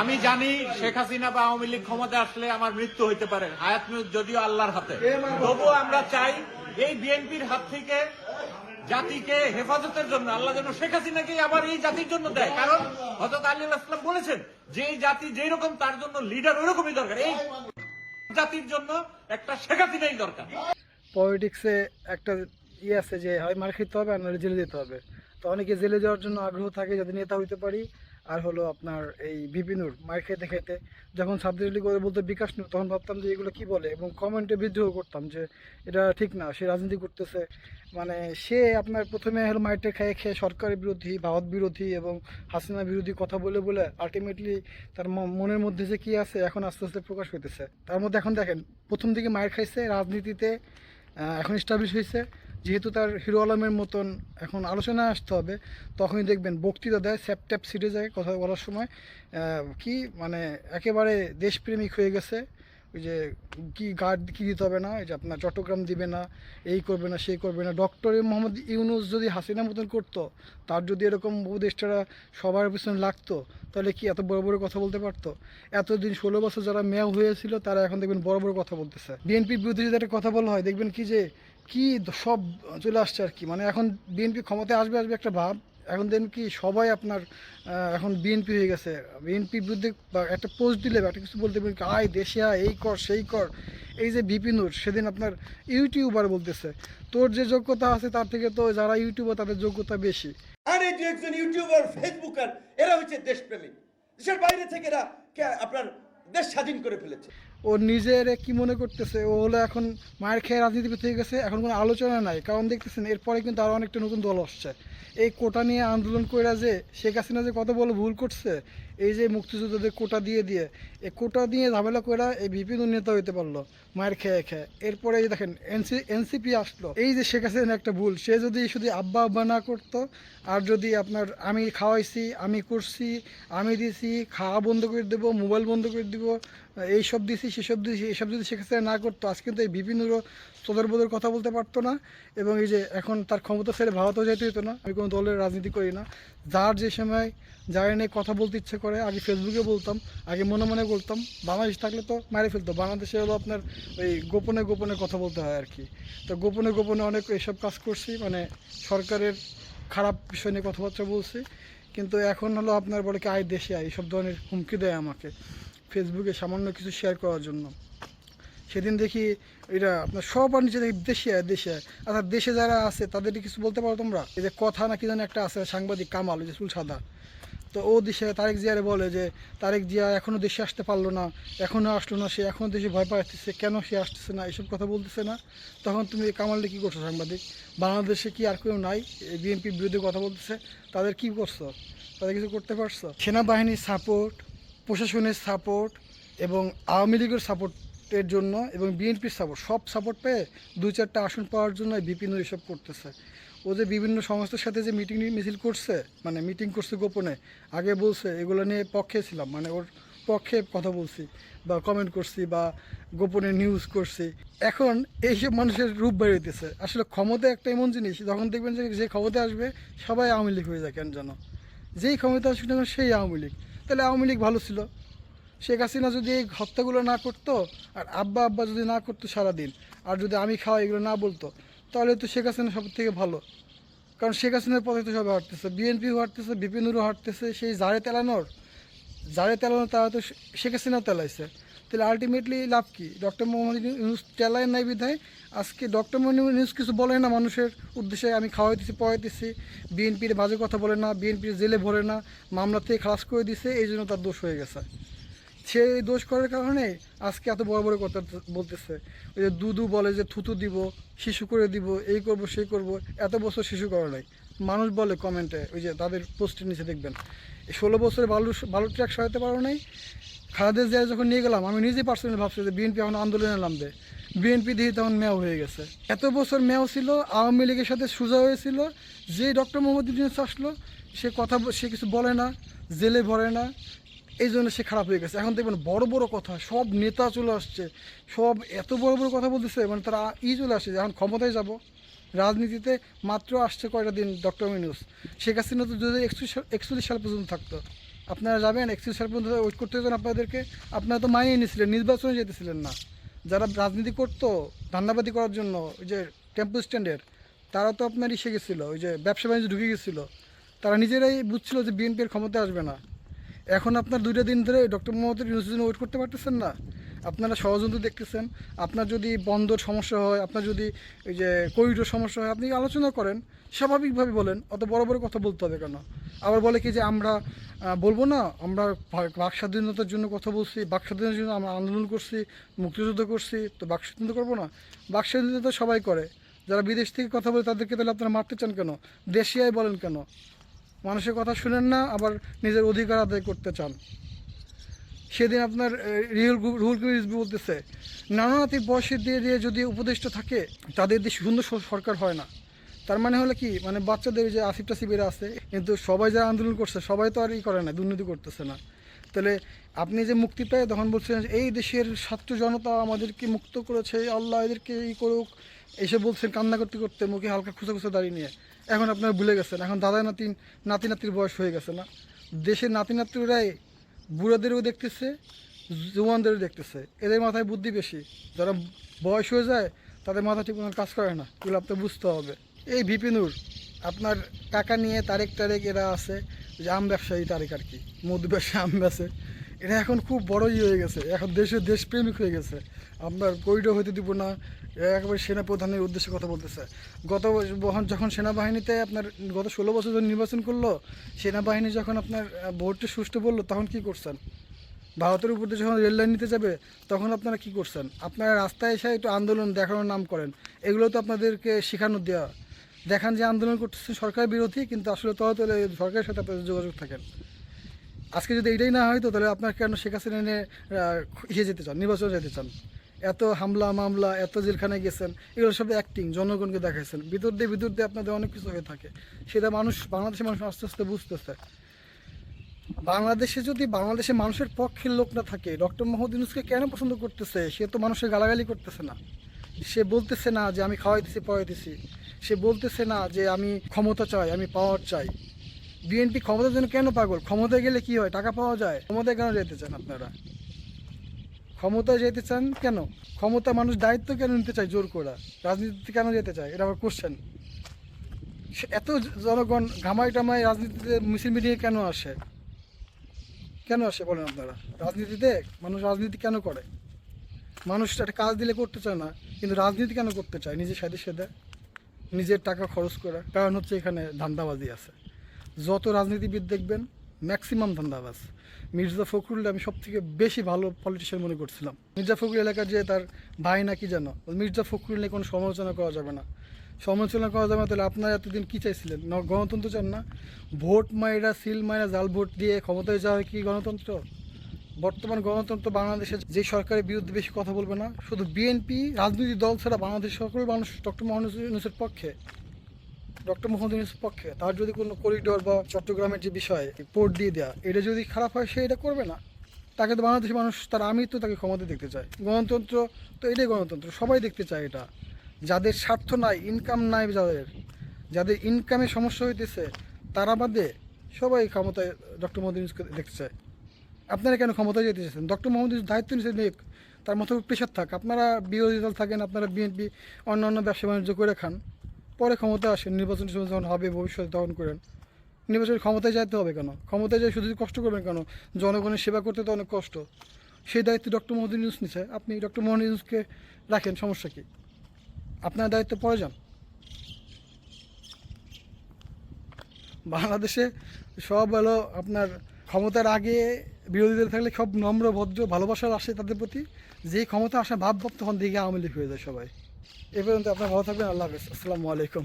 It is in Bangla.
আমি জানি শেখ হাসিনা বা আওয়ামী লীগ ক্ষমতা আসলে আমার মৃত্যু হইতে পারে হায়াত যদিও আল্লাহর হাতে। তবুও আমরা চাই এই বিএনপির হাত থেকে জাতিকে হেফাজতের জন্য আল্লাহ যেন শেখ হাসিনাকে আবার এই জাতির জন্য দেয়। কারণ হজরত আলী আসলাম বলেছেন যে এই জাতি যেই রকম তার জন্য লিডার ওই রকমই দরকার। এই জাতির জন্য একটা শেখ হাসিনাই দরকার। পলিটিক্সে একটা ইয়ে আছে যে হয় মার খেতে হবে আর জেলে যেতে হবে। তো অনেকে জেলে যাওয়ার জন্য আগ্রহ থাকে যাতে নেতা হইতে পারি। আর হলো আপনার এই বিপিনুর মায়ের খেতে খেতে। যখন সাবজেক্টলি করে বলতো বিকাশ নূর, তখন ভাবতাম যে এগুলো কি বলে? এবং কমেন্টে বিদ্রোহ করতাম যে এটা ঠিক না, সে রাজনীতি করতেছে। মানে সে আপনার প্রথমে হলো মাইটে খেয়ে খেয়ে সরকার বিরোধী, ভারত বিরোধী এবং হাসিনা বিরোধী কথা বলে বলে আলটিমেটলি তার মনের মধ্যে যে কি আছে এখন আস্তে আস্তে প্রকাশ হইতেছে। তার মধ্যে এখন দেখেন, প্রথম দিকে মায়ের খাইছে, রাজনীতিতে এখন স্টাবলিশ হয়েছে যেহেতু তার হিরো আলমের মতন এখন আলোচনায় আসতে হবে, তখনই দেখবেন বক্তৃতা দেয় স্যাপট্যাপ যায় কথা বলার সময়। কি মানে একেবারে দেশপ্রেমিক হয়ে গেছে, ওই যে কি গার্ড কী দিতে হবে না যে আপনার চট্টগ্রাম দিবে না, এই করবে না সেই করবে না। ডক্টর মোহাম্মদ ইউনুস যদি হাসিনা মতন করতো, তার যদি এরকম উপদেষ্টারা সবার পিছনে লাগতো, তাহলে কি এত বড় বড় কথা বলতে পারতো? এতদিন ষোলো বছর যারা মেয়াও হয়েছিল, তারা এখন দেখবেন বড় বড় কথা বলতেছে। বিএনপির বিরুদ্ধে যদি একটা কথা বলা হয়, দেখবেন কি যে কি সব চলে আসছে আর কি। মানে এখন বিএনপি ক্ষমতায় আসবে আসবে একটা ভাব। এখন দেন কি সবাই আপনার এখন বিএনপি হয়ে গেছে। বিএনপির বিরুদ্ধে একটা পোস্ট দিলে একটা কিছু বলতে পারি আয়, দেশে আয়, এই কর, সেই কর। এই যে বিপিনুর সেদিন আপনার ইউটিউবার বলতেছে, তোর যে যোগ্যতা আছে তার থেকে তো যারা ইউটিউবার তাদের যোগ্যতা বেশি। আর একজন ইউটিউবার ফেসবুকার এরা হচ্ছে দেশপ্রেমিক। দেশের বাইরে থেকে এরা আপনার দেশ স্বাধীন করে ফেলেছে। ও নিজের কি মনে করতেছে? ও হলো এখন মায়ের খেয়ে রাজনীতি হয়ে গেছে, এখন কোনো আলোচনা নাই। কারণ দেখতেছেন, এরপরে কিন্তু আরও অনেকটা নতুন দল আসছে। এই কোটা নিয়ে আন্দোলন করে যে শেখ হাসিনা যে কত বড় ভুল করছে এই যে মুক্তিযোদ্ধাদের কোটা দিয়ে দিয়ে, এই কোটা দিয়ে ঝামেলা করে এই বিপিন নেতা হইতে পারল, মায়ের খেয়ে খেয়ে। এরপরে এই দেখেন, এনসি, এনসিপি আসলো। এই যে শেখ হাসিনা একটা ভুল, সে যদি শুধু আব্বা আব্বা না করতো, আর যদি আপনার আমি খাওয়াইছি, আমি করছি, আমি দিছি, খাওয়া বন্ধ করে দেবো, মোবাইল বন্ধ করে দিব এইসব দিছি, সেসব দিছি এইসব যদি হাসিনা না করতো, আজ কিন্তু এই বিভিন্ন সদর বদর কথা বলতে পারতো না এবং এই যে এখন তার ক্ষমতা ছেড়ে ভারতও যেতে হতো না। আমি কোনো দলের রাজনীতি করি না। যার যে সময় যার নিয়ে কথা বলতে ইচ্ছে করে, আগে ফেসবুকে বলতাম, আগে মনে মনে বলতাম, বাংলাদেশ থাকলে তো মেরে ফেলতো। বাংলাদেশে হলো আপনার ওই গোপনে গোপনে কথা বলতে হয় আর কি তো গোপনে গোপনে অনেক এইসব কাজ করছি মানে সরকারের খারাপ বিষয় নিয়ে কথাবার্তা বলছি। কিন্তু এখন হলো আপনার বলে কি, আয় দেশে আয় এইসব ধরনের হুমকি দেয় আমাকে। ফেসবুকে সামান্য কিছু শেয়ার করার জন্য। সেদিন দেখি এটা আপনার সব আর নিচে দেখি দেশে দেশে আচ্ছা দেশে যারা আছে, তাদেরকে কিছু বলতে পারো তোমরা? এই যে কথা না কি যেন একটা আছে, সাংবাদিক কামাল যে চুল সাদা। তো ও দেশে, তারেক জিয়ারে বলে যে, তারেক জিয়া এখনও দেশে আসতে পারল না এখনও আসলো না, সে এখনও দেশে ভয় পাচ্ছেছে কেন সে আসতেছে না, এসব কথা বলতেছে না। তখন তুমি কামাললে কী করছ, সাংবাদিক? বাংলাদেশে কি আর কেউ নাই? বিএনপির বিরুদ্ধে কথা বলতেছে, তাদের কি করছ? তাদের কিছু করতে পারছ? সেনাবাহিনীর সাপোর্ট প্রশাসনের সাপোর্ট এবং আওয়ামী লীগের সাপোর্টের জন্য এবং বিএনপির সাপোর্ট সব সাপোর্ট পেয়ে দুই চারটা আসন পাওয়ার জন্য বিপিন এসব করতেছে। ও যে বিভিন্ন সংস্থার সাথে যে মিটিং মিছিল করছে মানে মিটিং করছে গোপনে, আগে বলছে, এগুলো নিয়ে পক্ষে ছিলাম মানে ওর পক্ষে কথা বলছি বা কমেন্ট করছি বা গোপনে নিউজ করছি। এখন এইসব মানুষের রূপ বেরোতেছে আসলে ক্ষমতা একটা এমন জিনিস, যখন দেখবেন যে যে ক্ষমতা আসবে, সবাই আওয়ামী লীগ হয়ে যায়, কেন যেন যেই ক্ষমতা আসবে সেই আওয়ামী লীগ। তাহলে আওয়ামী লীগ ভালো ছিল। শেখ হাসিনা যদি এই হত্যাগুলো না করতো, আর আব্বা আব্বা যদি না করতো সারাদিন, আর যদি আমি খাওয়া এগুলো না বলতো, তাহলে তো শেখ হাসিনা সব থেকে ভালো। কারণ শেখ হাসিনার পথে তো সবাই হাঁটতেছে বিএনপিও হাঁটতেছে, বিপিনুরও হাঁটতেছে, সেই জারে তেলানোর, জারে তেলানো তারা তো শেখ হাসিনাও তেলাইছে। তাহলে আলটিমেটলি লাভ কি? ডক্টর মোহাম্মদ ইউনুস তেলায় নাই বিধায়? আজকে ডক্টর মোহাম্মদ ইউনুস কিছু বলে না মানুষের উদ্দেশ্যে, আমি খাওয়াইতেছি, পড়াইতেছি। বিএনপির বাজে কথা বলে না, বিএনপির জেলে ভরে না, মামলা থেকে খালাস করে দিছে, এই জন্য তার দোষ হয়ে গেছে। সে দোষ করার কারণে আজকে এত বড় বড় কথা বলতেছে। ওই যে দুদু বলে যে থুতু দিব, শিশু করে দিব, এই করব, সেই করব, এত বছর শিশু করে নাই। মানুষ বলে কমেন্টে ওই যে তাদের পোস্টের নিচে দেখবেন। ষোলো বছরে বালু বালু ট্র্যাক সরাতে পারো নাই খালেদা জিয়া যখন নিয়ে গেলাম, আমি নিজেই পার্সোনালি ভাবছি যে বিএনপি এখন আন্দোলনে নামবে। বিএনপি দিয়ে তখন মেয়াও হয়ে গেছে। এত বছর মেয়াও ছিল, আওয়ামী লীগের সাথে সোজা হয়েছিল, যে ডক্টর মোহাম্মদ ইউনুস আসলো, সে কথা সে কিছু বলে না, জেলে ভরে না, এই জন্য সে খারাপ হয়ে গেছে। এখন দেখবেন বড় বড় কথা, সব নেতা চলে আসছে, সব এত বড় বড় কথা বলতেছে মানে তারা ই চলে আসছে এখন ক্ষমতায় যাব। রাজনীতিতে মাত্র আসছে কয়টা দিন ডক্টর মিনুস শেখ হাসিনা তো দু হাজার একচল্লিশ সাল পর্যন্ত থাকতো। আপনারা যাবেন একত্রিশ সাল পর্যন্ত ওয়েট করতে হতেন আপনাদেরকে। আপনারা তো মানিয়ে নিয়েছিলেন, নির্বাচনে যেতেছিলেন না। যারা রাজনীতি করতো ধান্দাবাদি করার জন্য, ওই যে টেম্পো স্ট্যান্ডের তারা তো আপনার ইসে গেছিল, ওই যে ব্যবসা বাণিজ্য ঢুকে গেছিল। তারা নিজেরাই বুঝছিল যে বিএনপির ক্ষমতা আসবে না। এখন আপনার দুইটা দিন ধরে ডক্টর মোহাম্মদ ইউনুসের ওয়েট করতে পারতেছেন না। আপনারা ষড়যন্ত্র দেখতেছেন, আপনার যদি বন্দর সমস্যা হয়, আপনার যদি ওই যে করিডোর সমস্যা হয়, আপনি আলোচনা করেন, স্বাভাবিকভাবে বলেন, অত বড় বড় কথা বলতে হবে কেন? আবার বলে কি যে আমরা বলব না, আমরা বাক স্বাধীনতার জন্য কথা বলছি বাক স্বাধীনতার জন্য আমরা আন্দোলন করছি, মুক্তিযুদ্ধ করছি, তো বাক স্বাধীনতা করব না। বাক স্বাধীনতা সবাই করে। যারা বিদেশ থেকে কথা বলে তাদেরকে তাহলে আপনারা মারতে চান কেন? দেশিয়ায় বলেন কেন? মানুষের কথা শুনেন না, আবার নিজের অধিকার আদায় করতে চান। সেদিন আপনার রিহুল রুহুল কবির রিজভী বলতেছে নানানাতি বয়সে দিয়ে দিয়ে যদি উপদেষ্টা থাকে, তাদের দিয়ে সুন্দর সরকার হয় না। তার মানে হলো কি মানে বাচ্চাদের যে আসিফ টাসিফেরা আছে, কিন্তু সবাই যারা আন্দোলন করছে, সবাই তো আর ই করে না, দুর্নীতি করতেছে না। তাহলে আপনি যে মুক্তি পেয়ে, তখন বলছেন এই দেশের ছাত্র জনতা আমাদেরকে মুক্ত করেছে, আল্লাহ এদেরকে ই করুক। এসে বলছেন কান্না করতে করতে মুখে হালকা খুঁজে খুঁজে দাঁড়িয়ে নিয়ে। এখন আপনারা ভুলে গেছেন, এখন দাদা নাতি নাতি নাতির বয়স হয়ে গেছে না। দেশের নাতি নাতিরাই বুড়াদেরও দেখতেছে জুয়ানদেরও দেখতেছে। এদের মাথায় বুদ্ধি বেশি। যারা বয়স হয়ে যায়, তাদের মাথা ঠিক কাজ করে না। এগুলো আপনার বুঝতে হবে। এই ভিপিনুর আপনার টাকা নিয়ে তারেক টারেক এরা আছে, যে আম ব্যবসায়ী তারেক আর কি, মধু ব্যবসায়ী আম বেছে এটা এখন খুব বড়ই হয়ে গেছে। এখন দেশের দেশপ্রেমিক হয়ে গেছে। আপনার করিডোর হইতে দিব না একেবারে সেনাপ্রধানের উদ্দেশ্যে কথা বলতেছে। গত বছর যখন সেনাবাহিনীতে আপনার গত ষোলো বছর যখন নির্বাচন করল, সেনাবাহিনী যখন আপনার ভোটটা সুষ্ঠু বলল, তখন কি করছেন? ভারতের উপর যখন রেল লাইন নিতে যাবে, তখন আপনারা কি করছেন? আপনারা রাস্তায় এসে একটু আন্দোলন দেখানোর নাম করেন। এগুলো তো আপনাদেরকে শেখানো দেওয়া দেখান যে আন্দোলন করতেছেন সরকার বিরোধী, কিন্তু আসলে তলে তলে সরকারের সাথে আপনাদের যোগাযোগ থাকেন। আজকে যদি এটাই না হয় তো তাহলে আপনার কেন শেখ হাসিনা নিয়ে ইয়ে যেতে চান, নির্বাচনে যেতে চান? এত হামলা, মামলা, এত জেলখানায় গেছেন, এগুলো সব অ্যাক্টিং জনগণকে দেখাইছেন। ভিতর দিয়ে ভিতর দিয়ে আপনাদের অনেক কিছু হয়ে থাকে। সেটা মানুষ, বাংলাদেশের মানুষ আস্তে আস্তে বুঝতেছে। বাংলাদেশে যদি বাংলাদেশের মানুষের পক্ষের লোক না থাকে, ডক্টর মোহাম্মদ ইউনুসকে কেন পছন্দ করতেছে? সে তো মানুষের গালাগালি করতেছে না। সে বলতেছে না যে আমি খাওয়াইতেছি, পড়াইতেছি। সে বলতেছে না যে আমি ক্ষমতা চাই, আমি পাওয়ার চাই। বিএনপি ক্ষমতার জন্য কেন পাগল? ক্ষমতায় গেলে কি হয়? টাকা পাওয়া যায়? ক্ষমতায় কেন যেতে চান আপনারা? ক্ষমতায় যেতে চান কেন? ক্ষমতা মানুষ দায়িত্ব কেন নিতে চায় জোর করা? রাজনীতিতে কেন যেতে চায়? এটা আমার কোশ্চেন এত জনগণ ঘামাই টামাই রাজনীতিতে মিছিল মিটিংয়ে কেন আসে? কেন আসে বলেন আপনারা? রাজনীতিতে মানুষ রাজনীতি কেন করে? মানুষ একটা কাজ দিলে করতে চায় না, কিন্তু রাজনীতি কেন করতে চায়? নিজের সাথে সাথে নিজের টাকা খরচ করা। কারণ হচ্ছে এখানে ধান্দাবাজি আছে। যত রাজনীতিবিদ দেখবেন ম্যাক্সিমাম ধান্দাবাজ। মির্জা ফখরুল আমি সব থেকে বেশি ভালো পলিটিশিয়ান মনে করছিলাম। মির্জা ফখরুল এলাকার যে তার ভাই নাকি যেন মির্জা ফখরুল নিয়ে কোনো সমালোচনা করা যাবে না। সমালোচনা করা যাবে না, তাহলে আপনারা এতদিন কী চাইছিলেন? ন- গণতন্ত্র চান না? ভোট মায়েরা সিল মায়েরা জাল ভোট দিয়ে ক্ষমতায় যাওয়া হয় কি গণতন্ত্র? বর্তমান গণতন্ত্র বাংলাদেশে যে সরকারের বিরুদ্ধে বেশি কথা বলবে না? শুধু বিএনপি, রাজনৈতিক দল ছাড়া বাংলাদেশ সকল মানুষ ডক্টর মোহাম্মদ পক্ষে। ডক্টর মোহাম্মদ ইউনুসের পক্ষে তার যদি কোনো করিডোর বা চট্টগ্রামের যে বিষয় পোর্ট দিয়ে দেওয়া এটা যদি খারাপ হয়, সে এটা করবে না। তাকে তো বাংলাদেশের মানুষ, তার আমি তো তাকে ক্ষমতা দেখতে চায়। গণতন্ত্র তো এটাই গণতন্ত্র, সবাই দেখতে চায় এটা। যাদের স্বার্থ নাই ইনকাম নাই যাদের যাদের ইনকামে সমস্যা হইতেছে, তারা বাদে সবাই ক্ষমতায় ডক্টর মোহাম্মদ ইউনুসকে দেখতে চায়। আপনারা কেন ক্ষমতায় যেতে চাইছেন? ডক্টর মোহাম্মদ ইউনুস দায়িত্ব নিচ্ছে নিক তার উপর প্রেশার থাক। আপনারা বিরোধী দল থাকেন, আপনারা বিএনপি অন্য অন্য ব্যবসা বাণিজ্য করে খান। পরে ক্ষমতা আসেন, নির্বাচন সময় যখন হবে ভবিষ্যতে তখন করেন। নির্বাচনের ক্ষমতায় যাইতে হবে কেন? ক্ষমতায় যাই শুধু কষ্ট করবেন কেন? জনগণের সেবা করতে তো অনেক কষ্ট। সেই দায়িত্ব ডক্টর মোহাম্মদ ইউনুস নিচ্ছে আপনি ডক্টর মোহাম্মদ ইউনুসকে রাখেন, সমস্যা কি? আপনার দায়িত্ব পরে যান। বাংলাদেশে সব হলো আপনার ক্ষমতার আগে বিরোধীদের থাকলে সব নম্র, ভদ্র, ভালোবাসার আসে তাদের প্রতি। যেই ক্ষমতা আসে ভাব ভাব তখন দিকে আওয়ামী লীগ হয়ে যায় সবাই। এ পর্যন্ত আপনার ভালো থাকবেন আল্লাহ হাফিজ। আসসালামু আলাইকুম।